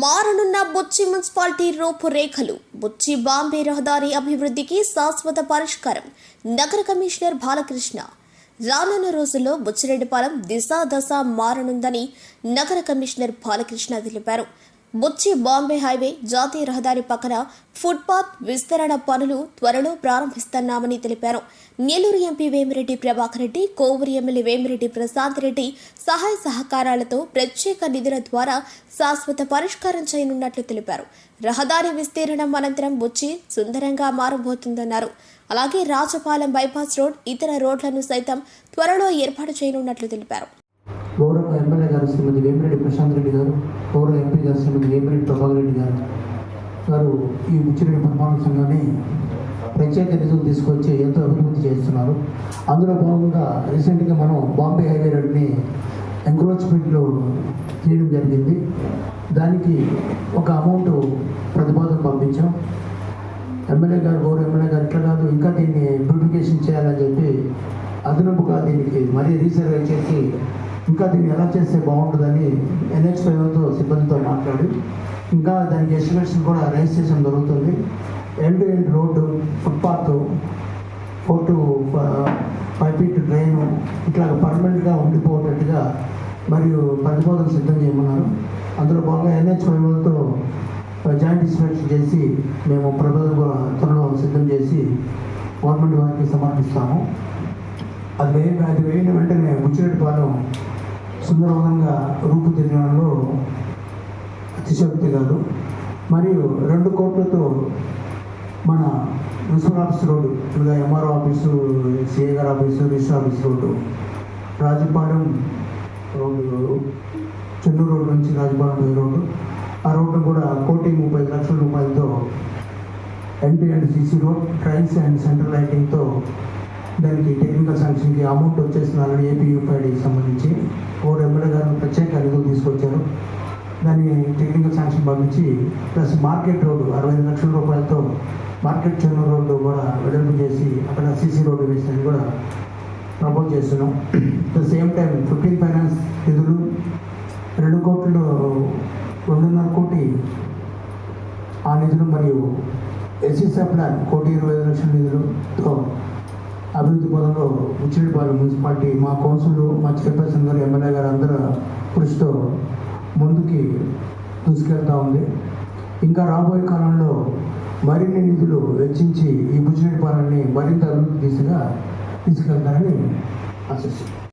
మారనున్న బొచ్చి municipality రూపురేఖలు బొచ్చి బాంబే రహదారి అభివృద్ధికి శాశ్వత పరిష్కారం. నగర కమిషనర్ బాలకృష్ణ రానున్న రోజుల్లో బుచ్చిరెడ్డిపాలెం దిశ దశ మారనుందని నగర కమిషనర్ బాలకృష్ణ తెలిపారు. బుచ్చి బాంబే హైవే జాతీయ రహదారి పక్కన ఫుట్పాత్ విస్తరణ పనులు త్వరలో ప్రారంభిస్తున్నామని తెలిపారు. నెల్లూరు ఎంపీ వేమిరెడ్డి ప్రభాకర్ రెడ్డి కోవూరు ఎమ్మెల్యే వేమిరెడ్డి ప్రశాంత్ రెడ్డి సహాయ సహకారాలతో ప్రత్యేక నిధుల ద్వారా శాశ్వత పరిష్కారం చేయనున్నట్లు తెలిపారు. రహదారి విస్తీర్ణం అనంతరం బుచ్చి సుందరంగా మారబోతుందన్నారు. అలాగే రాజపాలెం బైపాస్ రోడ్ ఇతర రోడ్లను సైతం త్వరలో ఏర్పాటు చేయనున్నట్లు తెలిపారు. గౌరవ ఎమ్మెల్యే గారు శ్రీమతి వేమిరెడ్డి ప్రశాంత్ రెడ్డి గారు గౌరవ ఎంపీ గారు శ్రీమతి వేమిరెడ్డి ప్రభాకర్ రెడ్డి గారు గారు ఈ ముచ్చిరెడ్డి పరిపాలన సంఘాన్ని ప్రత్యేక నిధులు తీసుకొచ్చి ఎంతో అభివృద్ధి చేస్తున్నారు. అందులో భాగంగా రీసెంట్గా మనం బాంబే హైవే రోడ్ని ఎంక్రోచ్మెంట్లో చేయడం జరిగింది. దానికి ఒక అమౌంట్ ప్రతిపాదన పంపించాం. ఎమ్మెల్యే గారు గౌరవ ఎమ్మెల్యే గారు ఇట్లా కాదు ఇంకా దీన్ని బ్యూటిఫికేషన్ చేయాలని చెప్పి అదనపుగా దీనికి మరీ రీసర్వే చేసి ఇంకా దీన్ని ఎలా చేస్తే బాగుంటుందని ఎన్హెచ్ ఫైవ్తో సిబ్బందితో మాట్లాడి ఇంకా దానికి ఎస్టిమేషన్ కూడా రైజ్ చేయడం జరుగుతుంది. End to end road footpath four to five feet drain ఇట్లా పర్మనెంట్గా ఉండిపోయేటట్టుగా మరియు ప్రతిపాదన సిద్ధం చేయమన్నారు. అందులో భాగంగా ఎన్హెచ్ ఫైవ్తో జాయింట్ ఇన్స్పెక్షన్ చేసి మేము ప్రపోజల్ కూడా త్వరలో సిద్ధం చేసి గవర్నమెంట్ వారికి సమర్పిస్తాము. అది వేయ అది వేయడం వెంటనే ముచ్చిరెడ్డిపాలెం సుందరవనంగా రూపుదిద్దడంలో అతిశక్తి కాదు. మరియు రెండు కోట్లతో మన మున్సిపల్ ఆఫీస్ రోడ్డు లేదా ఎంఆర్ఓ ఆఫీసు సిఏ గారి office register office road Rajapalem road Chennur road నుంచి రాజపాలెం పోయే రోడ్డు ఆ రోడ్డు కూడా కోటి ముప్పై లక్షల రూపాయలతో MT and CC road drains and central లైటింగ్తో దానికి టెక్నికల్ శాంక్షన్కి అమౌంట్ వచ్చేస్తున్నారని ఆల్రెడీ ఏపీ యూపీఐడికి సంబంధించి ఓరు ఎమ్మెల్యే గారు ప్రత్యేక నిధులు తీసుకొచ్చారు. దాన్ని టెక్నికల్ శాంక్షన్ పంపించి ప్లస్ మార్కెట్ రోడ్డు అరవై ఐదు లక్షల రూపాయలతో మార్కెట్ చెన్న రోడ్డు కూడా వెడల్పు చేసి అక్కడ సీసీ రోడ్డు వేసినది కూడా ప్రపోజ్ చేస్తున్నాం. The same time fifteen finance నిధులు రెండు కోట్లు రెండున్నర కోటి ఆ నిధులు మరియు ఎస్సీ ప్లాన్ కోటి ఇరవై ఐదు లక్షల నిధులతో అభివృద్ధి పదంలో ఉచ్చిరెడ్డిపాలెం మున్సిపాలిటీ మా కౌన్సిల్ మా చైర్పర్సన్ గారు ఎమ్మెల్యే గారు అందరూ కృషితో ముందుకి దూసుకెళ్తూ ఉంది. ఇంకా రాబోయే కాలంలో మరిన్ని నిధులు వెచ్చించి ఈ బుచ్చిరెడ్డిపాలెంని మరింత అభివృద్ధి దిశగా తీసుకెళ్తారని ఆశిస్తున్నాను